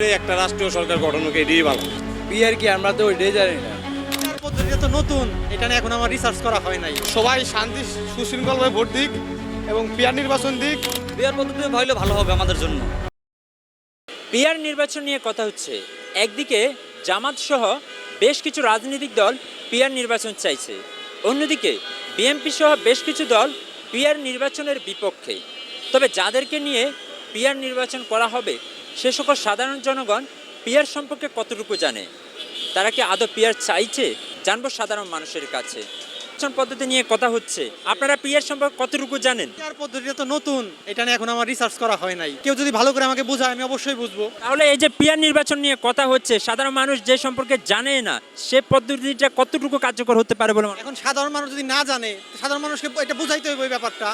একটা রাষ্ট্রীয় সরকার গঠন হোক এটাই ভালো। বিয়ার কি আমরা তো ওইটাই জানি না। পদ্ধতিটা তো নতুন এটা নিয়ে এখন আমার রিসার্চ করা হয় নাই। সবাই শান্তি সুশৃঙ্খলভাবে ভোট দিক এবং পিয়ার নির্বাচন দিক। পদ্ধতি হইলে ভালো হবে আমাদের জন্য। পিয়ার নির্বাচন নিয়ে কথা হচ্ছে। একদিকে জামাত সহ বেশ কিছু রাজনৈতিক দল পিয়ার নির্বাচন চাইছে। অন্যদিকে বিএনপি সহ বেশ কিছু দল পিয়ার নির্বাচনের বিপক্ষে। তবে যাদেরকে নিয়ে পিয়ার নির্বাচন করা হবে সে সকল সাধারণ জনগণ পিয়ার সম্পর্কে কতটুকু জানে? তারা কি আদৌ পিয়ার চাইছে? জানব সাধারণ মানুষের কাছে। নির্বাচন পদ্ধতি নিয়ে কথা হচ্ছে। আপনারা পিয়ার সম্পর্কে কতটুকু জানেন? ভোটার পদ্ধতিটা তো নতুন। এটা নিয়ে এখন আমার রিসার্চ করা হয় নাই। কেউ যদি ভালো করে আমাকে বোঝায় আমি অবশ্যই বুঝব। তাহলে এই যে পিয়ার নির্বাচন নিয়ে কথা হচ্ছে সাধারণ মানুষ যে সম্পর্কে জানে না সে পদ্ধতিটা কতটুকু কার্যকর হতে পারে বলে? এখন সাধারণ মানুষ যদি না জানে সাধারণ মানুষকে এটা বুঝাইতে হবে ব্যাপারটা।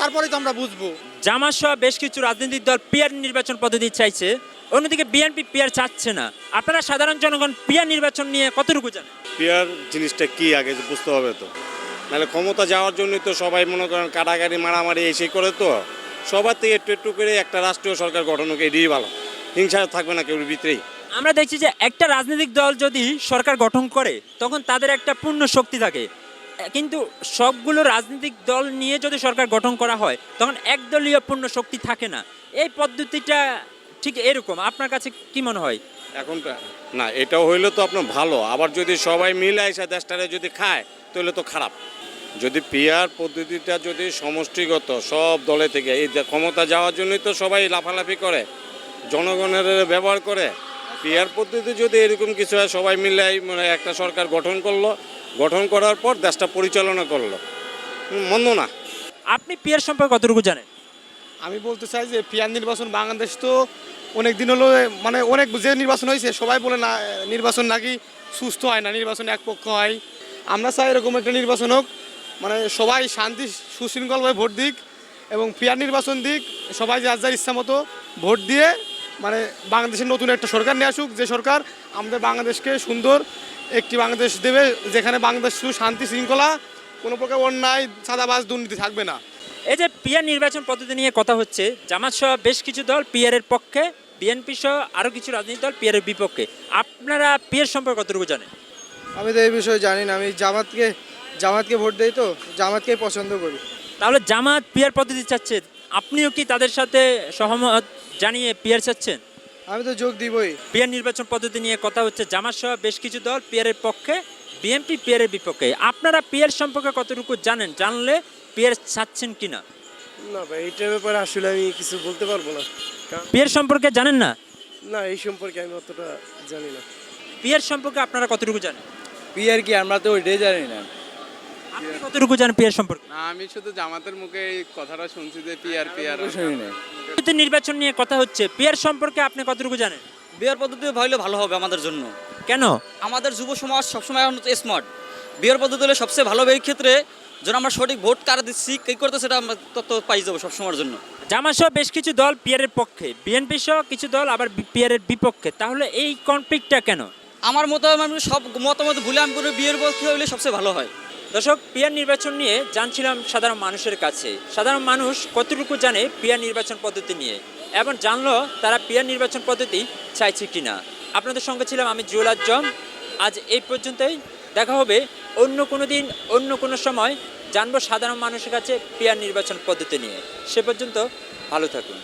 তারপরে তো আমরা বুঝব। জামাত সহ বেশ কিছু রাজনৈতিক দল পিয়ার নির্বাচন পদ্ধতি চাইছে। অন্যদিকে বিএনপি পিয়ার চাচ্ছে না। আপনারা সাধারণ জনগণ পিয়ার নির্বাচন নিয়ে কতটুকু জানেন? পিয়ার জিনিসটা কি আগে বুঝতে হবে তো। নাহলে ক্ষমতা যাওয়ার জন্যই তো সবাই মনে করেন কাটাকাটি মারামারি এসে করে তো। সবার থেকে একটু একটু করে একটা রাষ্ট্রীয় সরকার গঠন হোক এটাই ভালো। হিংসা থাকবে না কেউ ভিতরেই। আমরা দেখছি যে একটা রাজনৈতিক দল যদি সরকার গঠন করে তখন তাদের একটা পূর্ণ শক্তি থাকে। কিন্তু সবগুলো রাজনৈতিক দল নিয়ে যদি সরকার গঠন করা হয়, তখন একদলীয় পূর্ণ শক্তি থাকে না। এই পদ্ধতিটা ঠিক এরকম। আপনার কাছে কি মনে হয়? এখন না, এটাও হইলে তো আপনার ভালো। আবার যদি সবাই মিলে এসে দেশটারে যদি খায়, তাহলে তো খারাপ। যদি পিয়ার পদ্ধতিটা যদি সমষ্টিগত, সব দলে থেকে, এই ক্ষমতা যাওয়ার জন্যই তো সবাই লাফালাফি করে, জনগণের ব্যবহার করে। পিয়ার পদ্ধতি যদি এরকম কিছু হয়, সবাই মিলে মানে একটা সরকার গঠন করল গঠন করার পর দেশটা পরিচালনা করল। মন্দ না। আপনি পিয়ার সম্পর্কে কতটুকু জানেন? আমি বলতে চাই যে পিয়ার নির্বাচন বাংলাদেশ তো অনেক দিন হলো মানে অনেক যে নির্বাচন হয়েছে সবাই বলে না নির্বাচন নাকি সুস্থ হয় না নির্বাচন এক পক্ষ হয়। আমরা চাই এরকম একটা নির্বাচন হোক মানে সবাই শান্তি সুশৃঙ্খলভাবে ভোট দিক এবং পিয়ার নির্বাচন দিক সবাই যার যার ইচ্ছা মতো ভোট দিয়ে মানে বাংলাদেশের নতুন একটা সরকার নিয়ে আসুক যে সরকার আমাদের বাংলাদেশকে সুন্দর একটি বাংলাদেশ দেবে যেখানে বাংলাদেশ শুধু শান্তি শৃঙ্খলা কোনো প্রকার অন্যায় চাঁদাবাজ দুর্নীতি থাকবে না। এই যে পিয়ার নির্বাচন পদ্ধতি নিয়ে কথা হচ্ছে জামাত সহ বেশ কিছু দল পিয়ারের পক্ষে বিএনপি সহ আরও কিছু রাজনৈতিক দল পিয়ারের বিপক্ষে। আপনারা পিয়ার সম্পর্কে কতটুকু জানেন? আমি তো এই বিষয়ে জানি না আমি জামাতকে জামাতকে ভোট দেই তো জামাতকে পছন্দ করি। তাহলে জামাত পিয়ার পদ্ধতি চাচ্ছে আপনিও কি তাদের সাথে সহমত? জানিয়ে পিয়ার চাচ্ছেন? আমি তো যোগ দিবই। পিয়ার নির্বাচন পদ্ধতি নিয়ে কথা হচ্ছে জামাত সহ বেশ কিছু দল পিয়ারের পক্ষে বিএনপি পিয়ারের বিপক্ষে। আপনারা পিয়ার সম্পর্কে কতটুকু জানেন জানলে পিয়ার চাচ্ছেন কিনা? না ভাই এইটার ব্যাপারে আসলে আমি কিছু বলতে পারব না। পিয়ার সম্পর্কে জানেন না? না এই সম্পর্কে আমি অতটা জানি না। পিয়ার সম্পর্কে আপনারা কতটুকু জানেন? বিয়ার কি আমরা তো ওইটাই জানি না। আপনি কতটুকু জানেন পিয়ার সম্পর্কে? না আমি শুধু জামাতের মুখে এই কথাটা শুনছি যে পিয়ার পিয়ার শুনি না পদ্ধতি নির্বাচন নিয়ে কথা হচ্ছে পিয়ার সম্পর্কে আপনি কতটুকু জানেন? বিয়ার পদ্ধতি হইলে ভালো হবে আমাদের জন্য। কেন? আমাদের যুব সমাজ সবসময় এখন স্মার্ট বিয়ার পদ্ধতি হলে সবচেয়ে ভালো এই ক্ষেত্রে যেন আমরা সঠিক ভোট কারা দিচ্ছি কে করতে সেটা আমরা তত পাই যাব সবসময়ের জন্য। জামা সহ বেশ কিছু দল পিয়ারের পক্ষে বিএনপি সহ কিছু দল আবার পিয়ারের বিপক্ষে। তাহলে এই কনফ্লিক্টটা কেন? আমার মতো আমি সব মতামত ভুলে আমি বিয়ের পক্ষে হইলে সবচেয়ে ভালো হয়। দর্শক, পিয়ার নির্বাচন নিয়ে জানছিলাম সাধারণ মানুষের কাছে। সাধারণ মানুষ কতটুকু জানে পিয়ার নির্বাচন পদ্ধতি নিয়ে? এবং জানলো তারা পিয়ার নির্বাচন পদ্ধতি চাইছে কিনা। আপনাদের সঙ্গে ছিলাম আমি জুয়েল আজম আজ এই পর্যন্তই। দেখা হবে অন্য কোনো দিন, অন্য কোনো সময়। জানব সাধারণ মানুষের কাছে পিয়ার নির্বাচন পদ্ধতি নিয়ে। সে পর্যন্ত ভালো থাকুন।